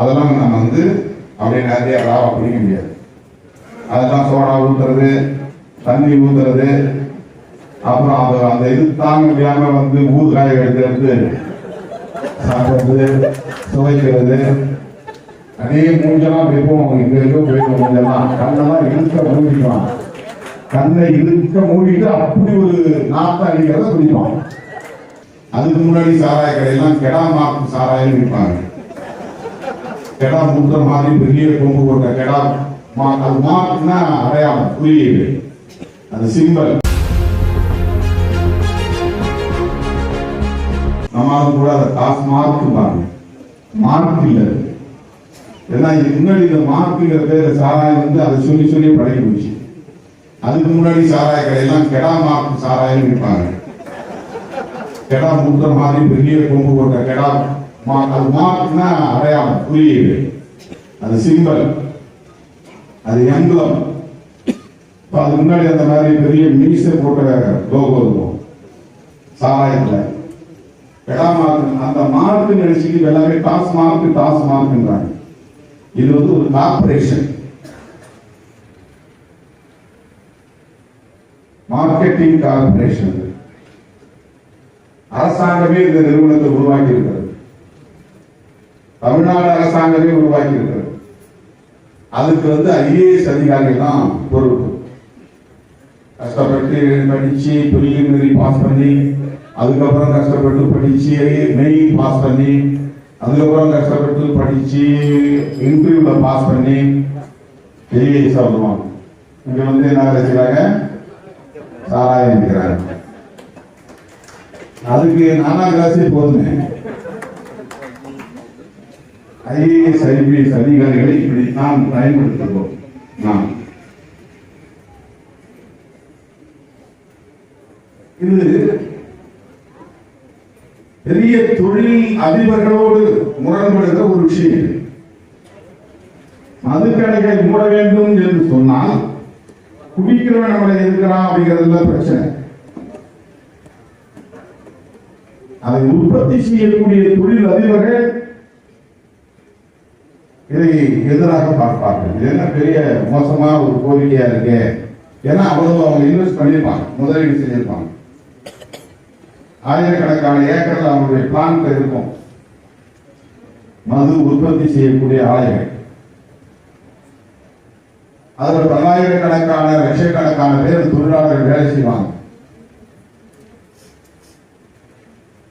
அதெல்லாம் நம்ம வந்து அப்படியே நிறைய ராவா பிடிக்க முடியாது. அதெல்லாம் சோடா ஊத்துறது தண்ணி ஊத்துறது அப்புறம் அது அந்த இது தாங்க முடியாம வந்து ஊதுகாய எடுத்து சாப்பிடுறது சுவைக்கிறது. அதே மூஞ்செல்லாம் அப்படி போவோம் இங்க இருக்க போயிடும் மூஞ்செல்லாம் கண்ணெல்லாம் இழுக்க மூடிக்குவான் கண்ணை இழுக்க மூடிட்டு அப்படி ஒரு நாத்தம் அடிக்கிறத குடிப்பான் அதுக்கு முன்னாடி சாராய கடையெல்லாம் கெடா மாற்று சாராயம் விற்பாங்க. கெடா முத்த மாதிரி பெரிய கொம்பு கொண்ட கெடா மா அது மாட்டுனா அடையாளம் புரியுது அது சிம்பல் நம்ம கூட அதை காசு மார்க்கு பாருங்க மார்க் இல்லை ஏன்னா முன்னாடி இந்த மார்க்குங்கிற பேர் சாராயம் வந்து அதை சொல்லி சொல்லி பழகி போச்சு அதுக்கு முன்னாடி சாராய கடையெல்லாம் கெடா மார்க் சாராயம் விற்பாங்க கெடா முத்த மாதிரி பெரிய கொம்பு கொண்ட கெடா அது மார்க்னா அடையாளம் குறியீடு அது சிம்பல் அது எம்பளம் இப்போ அது முன்னாடி அந்த மாதிரி பெரிய மீசை போட்ட லோகோ இருக்கும். சாராயத்துல. வெளா மார்க் அந்த மார்க் நினைச்சுட்டு எல்லாமே டாஸ் மார்க் டாஸ் மார்க்ன்றாங்க. இது வந்து ஒரு கார்பரேஷன் மார்க்கெட்டிங் கார்பரேஷன் அரசாங்கமே இந்த நிறுவனத்தை உருவாக்கி இருக்கிறது தமிழ்நாடு அரசாங்கமே உருவாக்கி இருக்கிறது அதுக்கு வந்து ஐஏஎஸ் அதிகாரிகள் தான் பொறுப்பு. கஷ்டப்பட்டு படிச்சு பிரிலிமினரி பாஸ் பண்ணி அதுக்கப்புறம் கஷ்டப்பட்டு படிச்சு மெயின் பாஸ் பண்ணி அதுக்கப்புறம் கஷ்டப்பட்டு படிச்சு இன்டர்வியூல பாஸ் பண்ணி ஐஏஎஸ் வருவாங்க. இங்க வந்து என்ன வச்சுக்கிறாங்க சாராயம் இருக்கிறாங்க அதுக்கு நானா கிளாஸே போதுமே. ஐஏஎஸ் ஐபிஎஸ் அதிகாரிகளை இப்படி நாம் பயன்படுத்துகிறோம் நாம். இது பெரிய தொழில் அதிபர்களோடு முரண்படுகிற ஒரு விஷயம் மதுக்கடைகளை மூட வேண்டும் என்று சொன்னால் குடிக்கிறவன் நம்மளை இருக்கிறான் அப்படிங்கிறதுல பிரச்சனை. அதை உற்பத்தி செய்யக்கூடிய தொழில் அதிபர்கள் இதை எதிராக பார்ப்பார்கள். இது என்ன பெரிய மோசமா ஒரு கோரிக்கையா இருக்கு? ஏன்னா அவ்வளவு அவங்க இன்வெஸ்ட் பண்ணியிருப்பாங்க. முதலீடு செஞ்சிருப்பாங்க. ஆயிரக்கணக்கான ஏக்கர்கள் அவங்களுடைய பிளான் இருக்கும். மது உற்பத்தி செய்யக்கூடிய ஆலைகள். அதில் பல்லாயிரக்கணக்கான லட்சக்கணக்கான பேர் தொழிலாளர்கள் வேலை செய்வாங்க.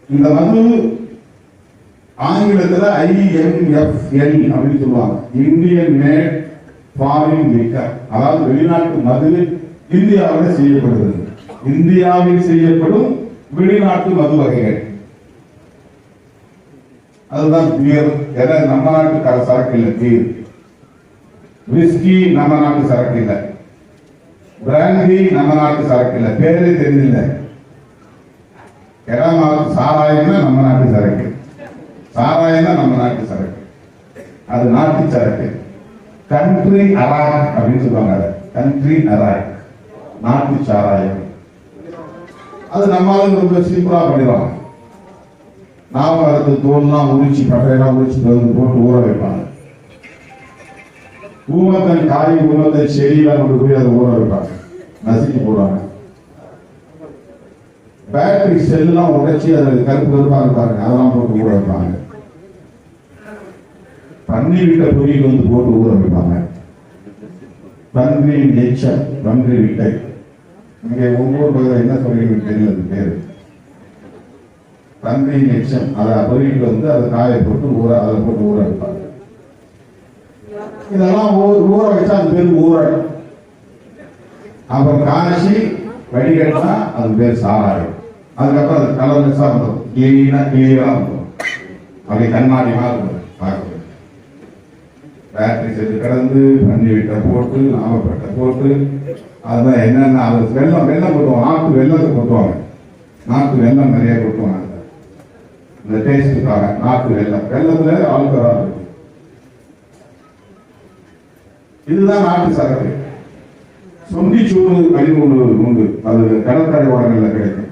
இந்த மது ஆங்கிலத்துல ஐஎம்எஃப்எல் அப்படின்னு சொல்லுவாங்க. இந்தியன் மேட் ஃபாரின் மேக்கர் அதாவது வெளிநாட்டு மது இந்தியாவில் செய்யப்படுகிறது. இந்தியாவில் செய்யப்படும் வெளிநாட்டு மது வகைகள். அதுதான் பியர் எதை? நம்ம நாட்டு சரக்கு இல்லை பீர் விஸ்கி நம்ம நாட்டு சரக்கு இல்லை. பிராந்தி நம்ம நாட்டு சரக்கு இல்லை. பேரே தெரியல எடாமாவது சாராயம்னா நம்ம நாட்டு சரக்கு. சாராயம் தான் நம்ம நாட்டு சரக்கு. அது நாட்டு சரக்கு. கண்ட்ரி அராக் அப்படின்னு சொல்லுவாங்க அதை. கண்ட்ரி அராக் நாட்டு சாராயம். அது நம்மளும் ரொம்ப சிம்பிளா பண்ணிடுவாங்க. நாம அடுத்து தோல்லாம் உரிச்சு பட்டையெல்லாம் உரிச்சு வந்து போட்டு ஊற வைப்பாங்க. ஊமத்தன் காய் ஊமத்தன் செடியெல்லாம் கொண்டு போய் அதை ஊற வைப்பாங்க. நசுக்கி போடுவாங்க. பேட்டரி செல்லாம் உடைச்சி அதில் கருப்பு கருப்பாக இருப்பாங்க அதெல்லாம் போட்டு ஊற வைப்பாங்க. தண்ணி விட்ட பொரியல் வந்து போட்டு ஊற வைப்பாங்க. பன்றி நெச்சம் பன்றி விட்டை இங்கே ஒவ்வொரு பகுதியில் என்ன சொல்றீங்கன்னு தெரியல அது பேரு. பன்றி நெச்சம் அதை பொரியல் வந்து அதை காய போட்டு ஊற அதை போட்டு ஊற வைப்பாங்க. இதெல்லாம் ஊற வச்சா அது பேர் ஊறல். அப்புறம் காய்ச்சி வடிகட்டினா அது பேர் சாராயம். அதுக்கப்புறம் அது கலர்லெஸ்ஸா வந்துடும் கிளீனா கிளியரா வந்துடும் அப்படி கண்ணாடி மாதிரி இருக்கும் பேட்டரி செட்டு கடந்து பண்ணி விட்ட போட்டு நாமப்பட்ட போட்டு அதுதான் என்னென்ன அது வெள்ளம் வெள்ளம் கொட்டுவாங்க. நாட்டு வெள்ளத்தை கொட்டுவாங்க. நாட்டு வெள்ளம் நிறைய கொட்டுவாங்க. இந்த டேஸ்ட்டுக்காக நாட்டு வெள்ளம். வெள்ளத்துல ஆளுக்கரா இருக்கு இதுதான் நாட்டு சரக்கு சூடு கழிவுண்டு உண்டு. அது கடற்கரை ஓரங்களில் கிடைக்கும்.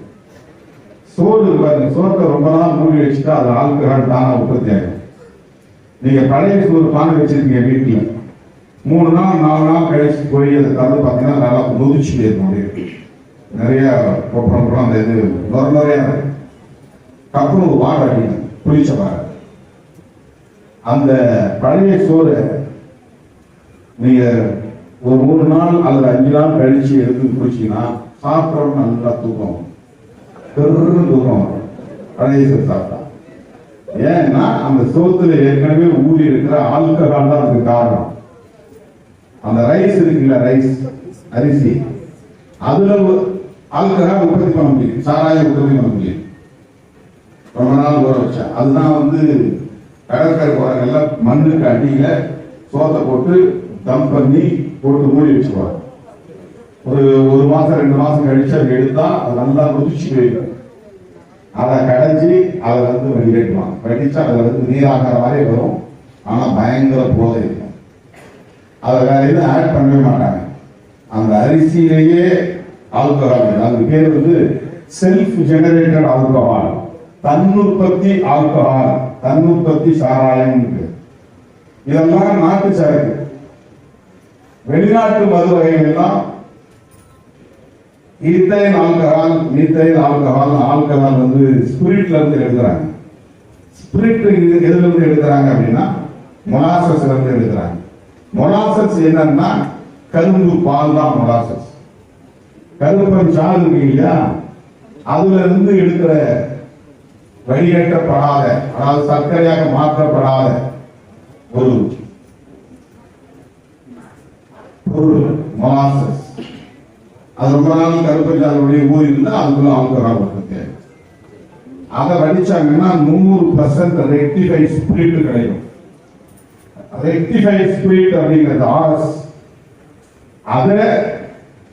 சோறு பாருங்க சோத்தை ரொம்ப நாள் மூடி வச்சுட்டா அது ஆல்கஹால் தானா உற்பத்தி ஆகும் நீங்க பழைய சோறு பானை வச்சிருக்கீங்க வீட்டுல. மூணு நாள் நாலு நாள் கழிச்சு போய் அதை திறந்து பார்த்தீங்கன்னா நல்லா நொதிச்சு போயிருக்கும் அப்படியே. நிறைய கொப்பரம் அந்த இது நுர நுறையா இருக்கும். டப்புனு ஒரு வாடை பாரு புளிச்ச அந்த பழைய சோறு நீங்க ஒரு மூணு நாள் அல்லது அஞ்சு நாள் கழிச்சு எடுத்து குடிச்சீங்கன்னா சாப்பிட்டோம் நல்லா தூக்கம் வரும். பெரு தூக்கம் பழைய சாப்பிட்டா ஏன்னா அந்த சோத்துல ஏற்கனவே ஊறி இருக்கிற ஆல்கஹால் தான் அதுக்கு காரணம். அந்த ரைஸ் இருக்குல்ல ரைஸ் அரிசி. அதுல ஆல்கஹால் உற்பத்தி பண்ண முடியும். சாராயம் உற்பத்தி பண்ண முடியும். ரொம்ப நாள் ஊற வச்சா. அதுதான் வந்து கடற்கரை போறாங்கல்ல மண்ணுக்கு அடியில சோத்தை போட்டு தம் பண்ணி போட்டு மூடி வச்சுருவாங்க ஒரு ஒரு மாசம் ரெண்டு மாசம் கழிச்சு அதை எடுத்தா அது நல்லா ருதிச்சு போயிடும். அதை கடைஞ்சி அதை வந்து வெளியேற்றுவாங்க வெடிச்சு அதில் வந்து நீராகிற மாதிரி வரும். ஆனால் பயங்கர போதை இருக்கும். அதை வேற எதுவும் ஆட் பண்ணவே மாட்டாங்க. அந்த அரிசியிலேயே ஆல்கஹால் அதுக்கு பேர் வந்து செல்ஃப் ஜெனரேட்டட் ஆல்கஹால் தன்னுற்பத்தி ஆல்கஹால் தன்னுற்பத்தி சாராயம் இதெல்லாம் நாட்டு சரக்கு வெளிநாட்டு மது வகைகள்லாம் ethane alcohol methane alcohol alcohol வந்து ஸ்பிரிட்ல இருந்து எடுக்கிறாங்க. ஸ்பிரிட் எதுல இருந்து எடுக்கிறாங்க அப்படின்னா மொலாசஸ்ல இருந்து எடுக்கிறாங்க. மொலாசஸ் என்னன்னா கரும்பு பால் தான் மொலாசஸ் கருப்பன் சாறு இருக்கு இல்லையா? அதுல இருந்து எடுக்கிற வெளியேற்றப்படாத அதாவது சர்க்கரையாக மாற்றப்படாத ஒரு பொருள் மொலாசஸ் அது ரொம்ப நாள் கருப்பஞ்சாலுடைய ஊர் இருந்தா அதுக்குள்ள அவங்க இருக்கு. அதை வடிச்சாங்கன்னா நூறு பர்சன்ட் ரெக்டிஃபை ஸ்பிரிட் கிடைக்கும். ரெக்டிஃபை ஸ்பிரிட் அப்படிங்கிறது ஆர்எஸ். அதை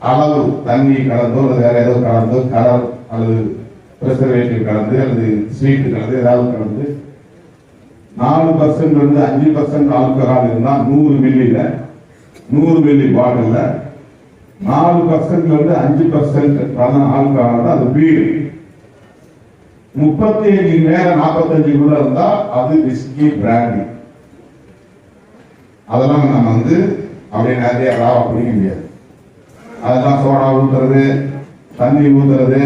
அளவு தண்ணி கலந்தோ அல்லது வேற ஏதோ கலந்தோ கலர் அல்லது ப்ரிசர்வேட்டிவ் கலந்து அல்லது ஸ்வீட் கலந்து ஏதாவது கலந்து நாலு பர்சன்ட் வந்து அஞ்சு பர்சன்ட் ஆல்கஹால் இருந்தால் நூறு மில்லியில் நூறு மில்லி பாட்டில்ல நாலு பர்சன்ட்ல இருந்து அஞ்சு பர்சன்ட் ஆல்கஹால் தான் அது வீடு. முப்பத்தி அஞ்சு நேரம் நாற்பத்தஞ்சுக்குள்ள இருந்தா அது விஸ்கி பிராண்டி அதெல்லாம் நம்ம வந்து அப்படியே நிறைய ராவா குடிக்க முடியாது. அதெல்லாம் சோடா ஊத்துறது தண்ணி ஊத்துறது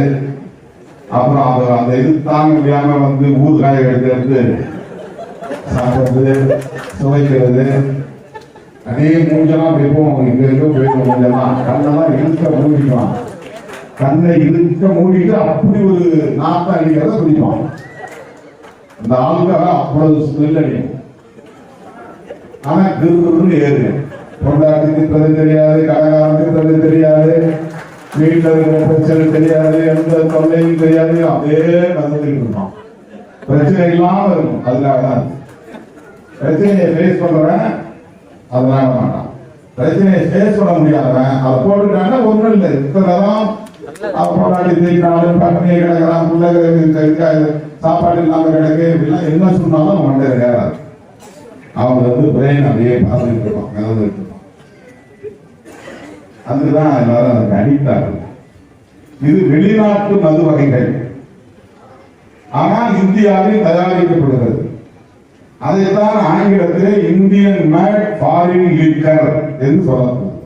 அப்புறம் அது அந்த இது தாங்க முடியாம வந்து ஊதுகாய எடுத்து எடுத்து சாப்பிடுறது சுவைக்கிறது அதே மூஞ்செல்லாம் அப்படி போவோம் இங்க இருக்க போயிடும் மூஞ்செல்லாம் கண்ணெல்லாம் இழுக்க மூடிக்கலாம் கண்ணை இழுக்க மூடிட்டு அப்படி ஒரு நாத்தம் அடிக்கிறத குடிப்பான் இந்த ஆளுக்காக அவ்வளவு ஸ்மெல் அடிக்கும். ஆனா கிருன்னு ஏறு பொண்டாட்டிக்கு திட்டுறது தெரியாது கடைக்காரன் திட்டுறது தெரியாது வீட்டில் இருக்கிற பிரச்சனை தெரியாது எந்த தொல்லையும் தெரியாது. அதே நடந்துட்டு இருப்பான். பிரச்சனை இல்லாம இருக்கும். அதுக்காக தான் பிரச்சனையை ஃபேஸ் பண்றவன் அதனால மாட்டான் பிரச்சனையை ஃபேஸ் பண்ண முடியாதவன் அதை போட்டுட்டான்னா ஒண்ணும் இல்லை. இத்தனைதான் பொண்டாட்டி தெரியினாலும் பட்டினி கிடக்கிறான். பிள்ளைங்க சாப்பாடு இல்லாம கிடக்கு இப்படிலாம் என்ன சொன்னாலும் அவன் மண்டையில அவங்க வந்து பிரெயின் அப்படியே பார்த்துட்டு இருப்பான் மிதந்துட்டு அதுதான் எல்லாரும் அதுக்கு அடித்தார்கள் இது வெளிநாட்டு மது வகைகள். ஆனால் இந்தியாவில் தயாரிக்கப்படுகிறது. அதைத்தான் ஆங்கிலத்திலே இந்தியன் மேட் ஃபாரின் லீக்கர் என்று சொல்லப்படும்.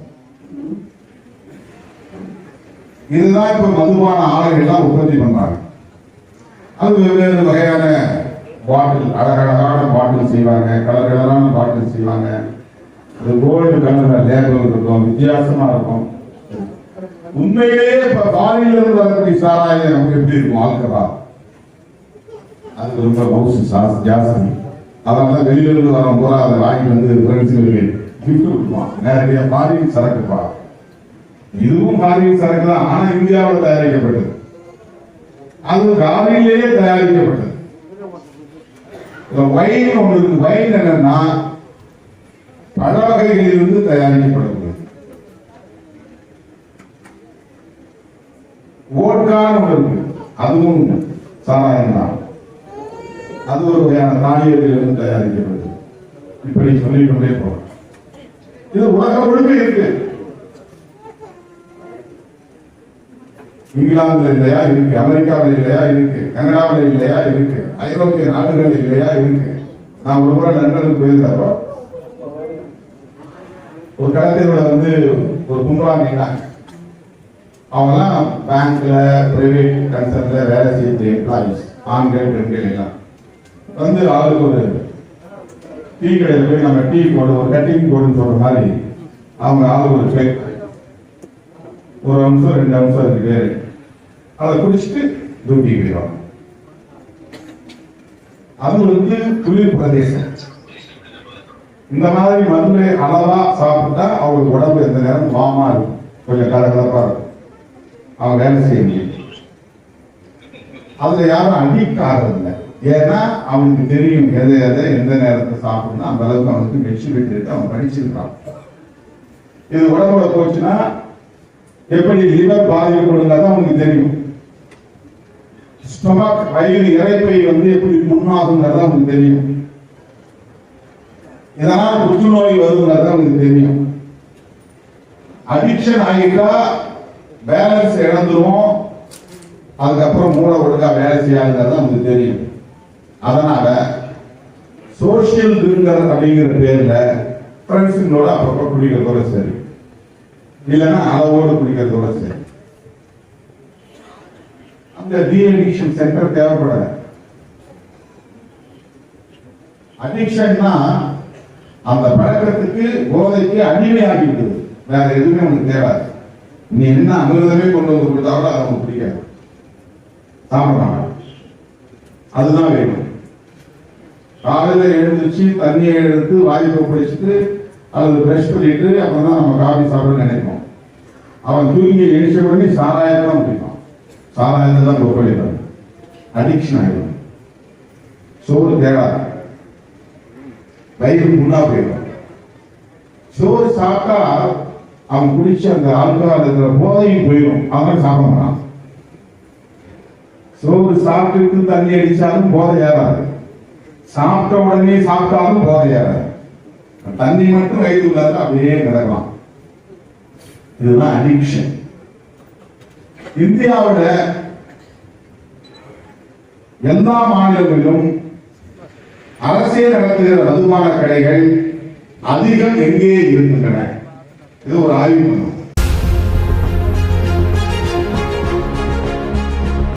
இதுதான் இப்ப மதுபான ஆலைகள்லாம் உற்பத்தி பண்றாங்க. அது வெவ்வேறு வகையான பாட்டில் அழகழகான பாட்டில் செய்வாங்க கலர் கலரான பாட்டில் செய்வாங்க. அது கோல்டு கலர் லேபிள் இருக்கும் வித்தியாசமா இருக்கும். உண்மையிலேயே இப்ப பாலில இருந்து வரக்கூடிய சாராயம் நமக்கு எப்படி இருக்கும்? ஆல்கஹா அது ரொம்ப மவுசு ஜாஸ்தி. அதனால வெளியில இருந்து வரோம் பூரா அதை வாங்கி வந்து ஃப்ரெண்ட்ஸுங்களுக்கு கிஃப்ட் கொடுப்பான் நேரடியா பாரின் சரக்குப்பா இதுவும் பாரின் சரக்கு தான் ஆனா இந்தியாவில் தயாரிக்கப்பட்டது. அது காலையிலேயே தயாரிக்கப்பட்டது. வயின் ஒன்று இருக்கு வைன் என்னன்னா பல வகைகளிலிருந்து தயாரிக்கப்படுகிறது. ஓட்கான்னு ஒன்று இருக்கு. அதுவும் சாராயம் தான். அது ஒரு வகையான தானியத்திலிருந்து தயாரிக்கப்படுது. இப்படி சொல்லிக் கொண்டே இது உலகம் முழுக்க இருக்கு. இங்கிலாந்துல இல்லையா இருக்கு அமெரிக்காவில் இல்லையா இருக்கு கனடாவில் இல்லையா இருக்கு ஐரோப்பிய நாடுகள் இல்லையா இருக்கு. நான் ஒரு முறை லண்டனுக்கு போயிருந்தப்போ ஒரு கடத்தீரோட வந்து ஒரு கும்பலாங்க அவங்கெல்லாம் பேங்க்ல பிரைவேட் கன்சர்ன்ல வேலை செய்யக்கூடிய எம்ப்ளாயிஸ் ஆண்கள் பெண்கள் எல்லாம். வந்து அவருக்கு ஒரு டீ கடையில் போய் நம்ம டீ போடு ஒரு கட்டிங் போடுன்னு சொல்ற மாதிரி அவங்க ஆளுக்கு ஒரு கேக் ஒரு அம்சம் ரெண்டு அம்சம் இருக்கு பேரு. அதை குடிச்சிட்டு டியூட்டிக்கு போயிடுவாங்க. அது வந்து குளிர் பிரதேசம். இந்த மாதிரி மருந்து அளவா சாப்பிட்டா அவங்களுக்கு உடம்பு எந்த நேரம் வாமா இருக்கும். கொஞ்சம் கலகலப்பா இருக்கும். அவங்க வேலை செய்ய முடியும். அதுல யாரும் அடிக்ட் இல்லை ஏன்னா அவனுக்கு தெரியும் எதை எதை எந்த நேரத்தை சாப்பிடணும் அந்த அளவுக்கு அவனுக்கு மெச்சூரிட்டி இருக்கு அவன் படிச்சிருக்கான். இது உடம்புல போச்சுன்னா எப்படி லிவர் பாதிக்கப்படுங்கிறது அவனுக்கு தெரியும். ஸ்டொமக் வயிறு இறைப்பை வந்து எப்படி முன்னாகுங்கிறது அவனுக்கு தெரியும். இதனால் புற்றுநோய் வருங்கிறது அவனுக்கு தெரியும். அடிக்ஷன் ஆகிட்டா பேலன்ஸ் இழந்துருவோம். அதுக்கப்புறம் மூளை ஒழுங்கா வேலை செய்யாதுங்கிறது அவனுக்கு தெரியும். அதனால சோசியல் ட்ரிங்கர் அப்படிங்கிற பேர்ல ஃப்ரெண்ட்ஸுங்களோட அப்பப்போ குடிக்கிறதோட சரி. இல்லைன்னா அளவோடு குடிக்கிறதோட சரி. அந்த டீஅடிக்ஷன் சென்டர் தேவைப்படல. அடிக்ஷன்னா அந்த பழக்கத்துக்கு போதைக்கு அடிமையாகி விடுது வேற எதுவுமே உனக்கு தேவாது நீ என்ன அமிர்தமே கொண்டு வந்து கொடுத்தாலும் அதை அவனுக்கு பிடிக்காது. சாப்பிடறாங்க அதுதான் வேணும். காலையில எழுந்துச்சு தண்ணியை எடுத்து வாய் பிடிச்சிட்டு அது பிரஷ் பண்ணிட்டு அப்புறம் தான் நம்ம காஃபி சாப்பிட நினைப்போம். அவன் தூங்கி எழுச்ச உடனே சாராயத்தை தான் குடிப்பான். சாராயத்தை தான் ஒப்படைப்பான் அடிக்ஷன் ஆகிடும் சோறு தேடாது வயிறு புண்ணா போயிடும். சோறு சாப்பிட்டா அவன் குடிச்ச அந்த ஆல்கஹால் இருக்கிற போதையும் போயிடும். அவன் சாப்பிட மாட்டான். சோறு சாப்பிட்டு தண்ணி அடிச்சாலும் போதை ஏறாது. சாப்பிட்ட உடனே சாப்பிட்டாலும் போதையாது தண்ணி மட்டும் வயிற்றுள்ளாத அப்படியே கிடக்கலாம் இதுதான் அடிக்ஷன் இந்தியாவோட எல்லா மாநிலங்களிலும் அரசே நடத்துகிற மதுபான கடைகள் அதிகம் எங்கே இருக்கின்றன? இது ஒரு ஆய்வு பண்ணும்